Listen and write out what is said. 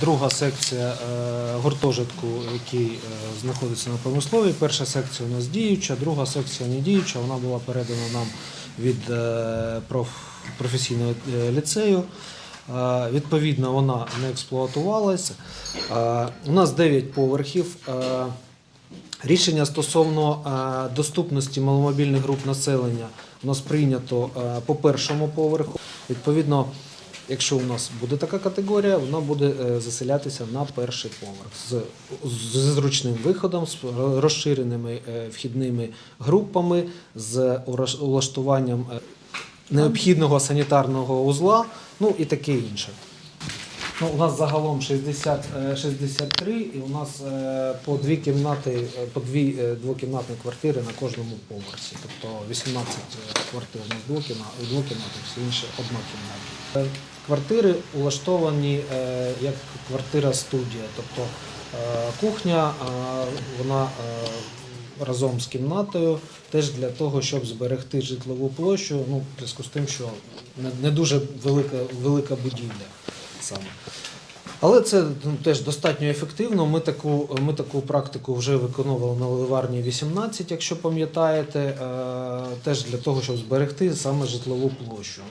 Друга секція е, гуртожитку, який е, знаходиться на промисловій. Перша секція у нас діюча, друга секція не діюча. Вона була передана нам від е, професійного ліцею. Відповідно, вона не експлуатувалася. У нас 9 поверхів. Рішення стосовно доступності маломобільних груп населення у нас прийнято по першому поверху. Відповідно, якщо у нас буде така категорія, вона буде е, заселятися на перший поверх з, зручним виходом, з розширеними е, вхідними групами, з улаштуванням е, необхідного санітарного узла, ну і таке інше. Ну, у нас загалом 60, е, 63, і у нас е, по дві кімнати, е, по дві е, двокімнатні квартири на кожному поверсі. Тобто 18 квартир у нас двокімнатних, всі інші однокімнатні. Е, Квартири улаштовані е, як квартира-студія. Тобто е, кухня, е, вона е, разом з кімнатою, теж для того, щоб зберегти житлову площу, ну, в зв'язку з тим, що не дуже велика, велика будівля саме. Але це ну, теж достатньо ефективно. Ми таку, ми таку практику вже виконували на ливарні 18, якщо пам'ятаєте, е, теж для того, щоб зберегти саме житлову площу.